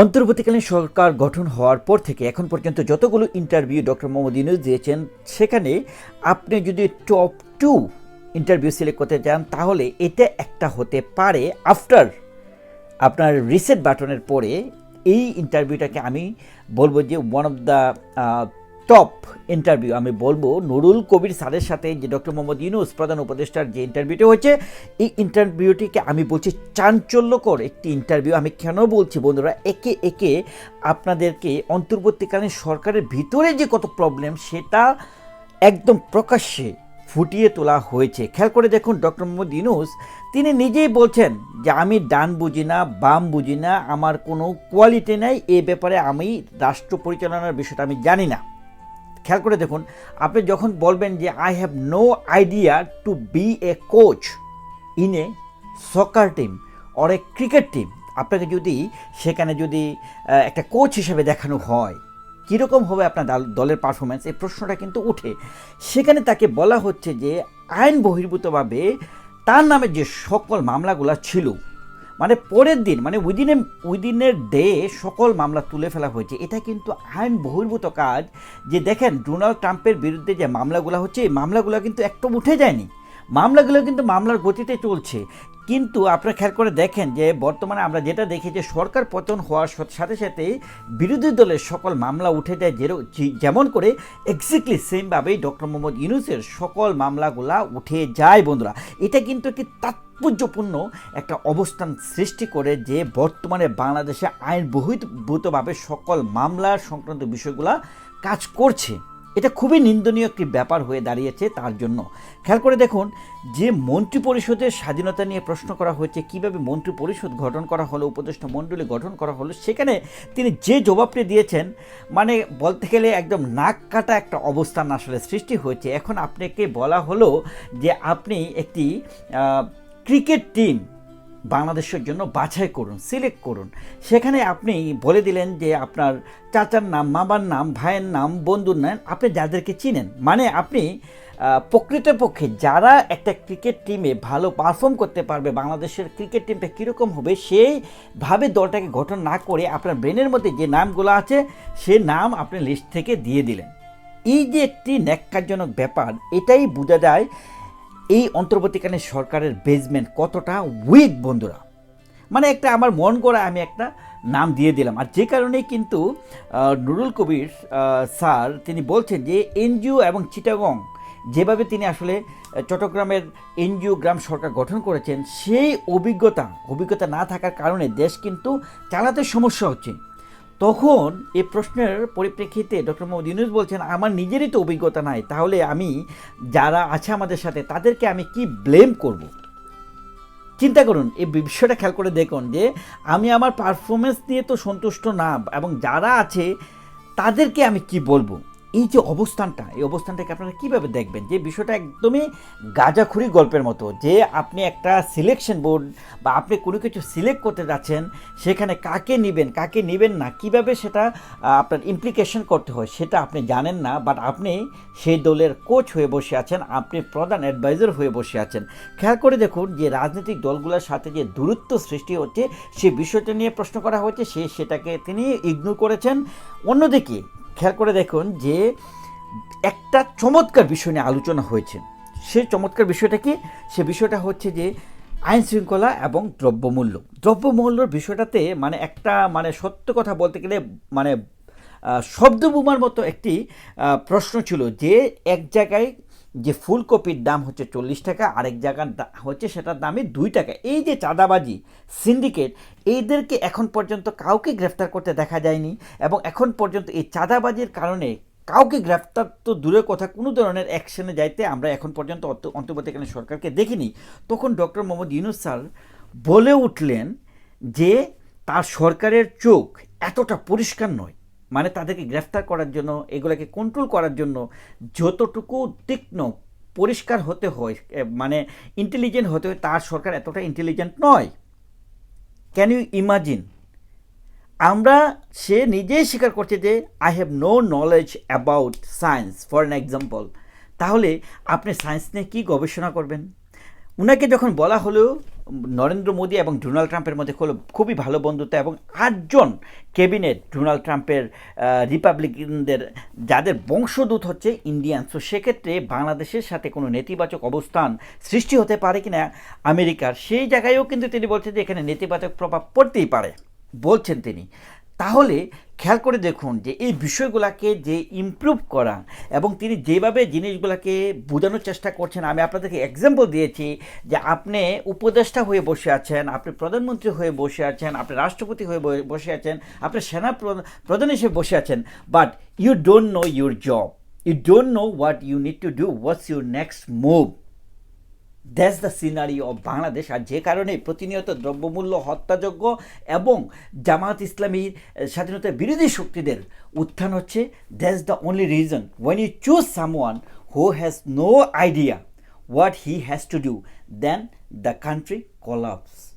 অন্তর্বর্তীকালীন সরকার গঠন হওয়ার পর থেকে এখন পর্যন্ত যতগুলো ইন্টারভিউ ডক্টর মোহাম্মদ ইউনুস দিয়েছেন, সেখানে আপনি যদি টপ টু ইন্টারভিউ সিলেক্ট করতে চান তাহলে এটা একটা হতে পারে আফটার আপনার রিসেট বাটনের পরে এই ইন্টারভিউটাকে আমি বলব যে one of the top interview. আমি বলব, নুরুল কবির স্যারের সাথে যে ডক্টর মোহাম্মদ ইউনুস, প্রধান উপদেষ্টার যে ইন্টারভিউটি হয়েছে, এই ইন্টারভিউটিকে আমি বলছি চাঞ্চল্যকর একটি ইন্টারভিউ। আমি কেন বলছি বন্ধুরা, একে একে আপনাদেরকে অন্তর্বর্তীকালীন সরকারের ভিতরে যে কত প্রবলেম সেটা একদম প্রকাশ্যে ফুটিয়ে তোলা হয়েছে। খেয়াল করে দেখুন, ডক্টর মোহাম্মদ ইউনুস, তিনি নিজেই বলছেন যে, আমি ডান বুঝি না, বাম বুঝি না, আমার কোনো কোয়ালিটি নাই, এ ব্যাপারে আমি রাষ্ট্র পরিচালনার বিষয়টা আমি জানি না। খেয়াল করে দেখুন, আপনি যখন বলবেন যে I have no idea to be a coach in a soccer team or a cricket team আপনাকে যদি সেখানে যদি একটা কোচ হিসেবে দেখানো হয়, কীরকম হবে আপনার দল- দলের পারফরমেন্স এই প্রশ্নটা কিন্তু উঠে। সেখানে তাকে বলা হচ্ছে যে আইন বহির্ভূতভাবে তার নামে যে সকল মামলাগুলো ছিল মানে পরের দিন মানে উইদিন এ উইদিনের ডে সকল মামলা তুলে ফেলা হয়েছে। এটা কিন্তু আইন বহির্ভূত কাজ যে দেখেন ডোনাল্ড ট্রাম্পের বিরুদ্ধে যে মামলাগুলো হচ্ছে, এই মামলাগুলো কিন্তু একদম উঠে যায়নি। মামলাগুলো কিন্তু মামলার গতিতে চলছে। কিন্তু আপনারা খেয়াল করে দেখেন যে বর্তমানে আমরা যেটা দেখি যে সরকার পতন হওয়ার সাথে- সাথে বিরোধী দলের সকল মামলা উঠে যায় যেমন করে এক্স্যাক্টলি সেমভাবেই ডক্টর মোহাম্মদ ইউনুসের সকল মামলাগুলা উঠে যায় বন্ধুরা। এটা কিন্তু একটি তাৎপর্যপূর্ণ একটা অবস্থান সৃষ্টি করে যে বর্তমানে বাংলাদেশে আইন বহির্ভূতভাবে সকল মামলা সংক্রান্ত বিষয়গুলা কাজ করছে। এটা খুবই নিন্দনীয় একটি ব্যাপার হয়ে দাঁড়িয়েছে তার জন্য। খেয়াল করে দেখুন, যে মন্ত্রী পরিষদের স্বাধীনতা নিয়ে প্রশ্ন করা হয়েছে, কীভাবে মন্ত্রী পরিষদ গঠন করা হলো, উপদেষ্টা মণ্ডলী গঠন করা হলো, সেখানে তিনি যে জবাবটি দিয়েছেন মানে বলতে গেলে একদম নাক কাটা একটা অবস্থান আসলে সৃষ্টি হয়েছে। এখন আপনাকে বলা হলো যে আপনি একটি ক্রিকেট টিম বাংলাদেশের জন্য বাছাই করুন সিলেক্ট করুন। সেখানে আপনি বলে দিলেন যে আপনার চাচার নাম, মামার নাম, ভাইয়ের নাম, বন্ধুর নাম, আপনি যাদেরকে চিনেন। মানে আপনি প্রকৃতপক্ষে যারা একটা ক্রিকেট টিমে ভালো পারফর্ম করতে পারবে, বাংলাদেশের ক্রিকেট টিমটা কীরকম হবে, সেইভাবে দলটাকে গঠন না করে আপনার ব্রেনের মধ্যে যে নামগুলো আছে, সে নাম আপনি লিস্ট থেকে দিয়ে দিলেন। এই যে একটি ন্যাক্কারজনক ব্যাপার, এটাই বোঝা যায় এই অন্তর্বর্তীকালীন সরকারের বেজমেন্ট কতটা উইক বন্ধুরা? মানে একটা আমার মন করা আমি একটা নাম দিয়ে দিলাম। আর যে কারণেই কিন্তু নুরুল কবির স্যার তিনি বলছেন যে এনজিও এবং চিটাগং যেভাবে তিনি আসলে চট্টগ্রামের এনজিও গ্রাম সরকার গঠন করেছেন, সেই অভিজ্ঞতা অভিজ্ঞতা না থাকার কারণে দেশ কিন্তু চালাতে সমস্যা হচ্ছে। তখন এ প্রশ্নের পরিপ্রেক্ষিতে ডক্টর মোহাম্মদ ইউনুস বলছেন, আমার নিজেরই তো অভিজ্ঞতা নাই, তাহলে আমি যারা আছে আমাদের সাথে, তাদেরকে আমি কি ব্লেম করব? চিন্তা করুন, এই বিষয়টা খেয়াল করে দেখুন যে, আমি আমার পারফরমেন্স নিয়ে তো সন্তুষ্ট না, এবং যারা আছে, তাদেরকে আমি কি বলব? এই যে অবস্থানটা, এই অবস্থানটাকে আপনারা কীভাবে দেখবেন? যে বিষয়টা একদমই গাজাখুরি গল্পের মতো, যে আপনি একটা সিলেকশন বোর্ড বা আপনি কোনো কিছু সিলেক্ট করতে যাচ্ছেন, সেখানে কাকে নেবেন কাকে নেবেন না, কীভাবে সেটা আপনার ইমপ্লিকেশন করতে হয়, সেটা আপনি জানেন না বাট আপনি সেই দলের কোচ হয়ে বসে আছেন, আপনি প্রধান অ্যাডভাইজার হয়ে বসে আছেন। খেয়াল করে দেখুন যে রাজনৈতিক দলগুলোর সাথে যে দূরত্ব সৃষ্টি হচ্ছে সেই বিষয়টা নিয়ে প্রশ্ন করা হয়েছে, সে সেটাকে তিনি ইগনোর করেছেন। অন্যদিকে খেয়াল করে দেখুন যে একটা চমৎকার বিষয় নিয়ে আলোচনা হয়েছে। সেই চমৎকার বিষয়টা কি? সে বিষয়টা হচ্ছে যে আইন শৃঙ্খলা এবং দ্রব্যমূল্য। দ্রব্যমূল্যর বিষয়টাতে মানে একটা মানে সত্য কথা বলতে গেলে মানে আহ, শব্দবোমার মতো একটি প্রশ্ন ছিল যে এক জায়গায় যে ফুলকপির দাম হচ্ছে চল্লিশ টাকা আরেক জায়গার হচ্ছে সেটার দামে দুই টাকা। এই যে চাঁদাবাজি সিন্ডিকেট এইদেরকে এখন পর্যন্ত কাউকে গ্রেফতার করতে দেখা যায়নি এবং এখন পর্যন্ত এই চাঁদাবাজির কারণে কাউকে গ্রেফতার তো দূরের কথা কোনো ধরনের অ্যাকশনে যাইতে আমরা এখন পর্যন্ত অন্ত- অন্তর্বর্তীকালীন সরকারকে দেখিনি। তখন ডক্টর মোহাম্মদ ইউনুস স্যার বলে উঠলেন যে তার সরকারের চোখ এতটা পরিষ্কার নয়। মানে তাদেরকে গ্রেফতার করার জন্য, এগুলোকে কন্ট্রোল করার জন্য যতটুকু তীক্ষ্ণ পরিষ্কার হতে হয় মানে ইন্টেলিজেন্ট হতে হয়, তার সরকার এতটা ইন্টেলিজেন্ট নয়। ক্যান ইউ ইমাজিন আমরা, সে নিজেই স্বীকার করছে যে I have no knowledge about science for an example তাহলে আপনি সায়েন্স নিয়ে কী গবেষণা করবেন? উনাকে যখন বলা হলো, নরেন্দ্র মোদী এবং ডোনাল্ড ট্রাম্পের মধ্যে হলো খুবই ভালো বন্ধুত্ব এবং আটজন ক্যাবিনেট ডোনাল্ড ট্রাম্পের রিপাবলিকানদের, যাদের বংশদূত হচ্ছে ইন্ডিয়ান। সো সেক্ষেত্রে বাংলাদেশের সাথে কোনো নেতিবাচক অবস্থান সৃষ্টি হতে পারে কিনা আমেরিকার, সেই জায়গায়ও কিন্তু তিনি বলছেন যে এখানে নেতিবাচক প্রভাব পড়তেই পারে। বলছেন তিনি। তাহলে খেয়াল করে দেখুন যে এই বিষয়গুলোকে যে ইমপ্রুভ করা এবং তিনি যেভাবে জিনিসগুলোকে বোঝানোর চেষ্টা করছেন, আমি আপনাদেরকে এক্সাম্পল দিয়েছি যে আপনি উপদেষ্টা হয়ে বসে আছেন, আপনি প্রধানমন্ত্রী হয়ে বসে আছেন, আপনি রাষ্ট্রপতি হয়ে বসে আছেন, আপনি সেনা প্র- প্রধান হিসেবে বসে আছেন but you don't know your job you don't know what you need to do what's your next move that's the scenery of Bangladesh আর যে কারণে প্রতিনিয়ত দ্রব্যমূল্য হত্যাযোগ্য এবং জামাত ইসলামীর স্বাধীনতা বিরোধী শক্তিদের উত্থান হচ্ছে। That's the only reason when you choose someone who has no idea what he has to do then the country collapse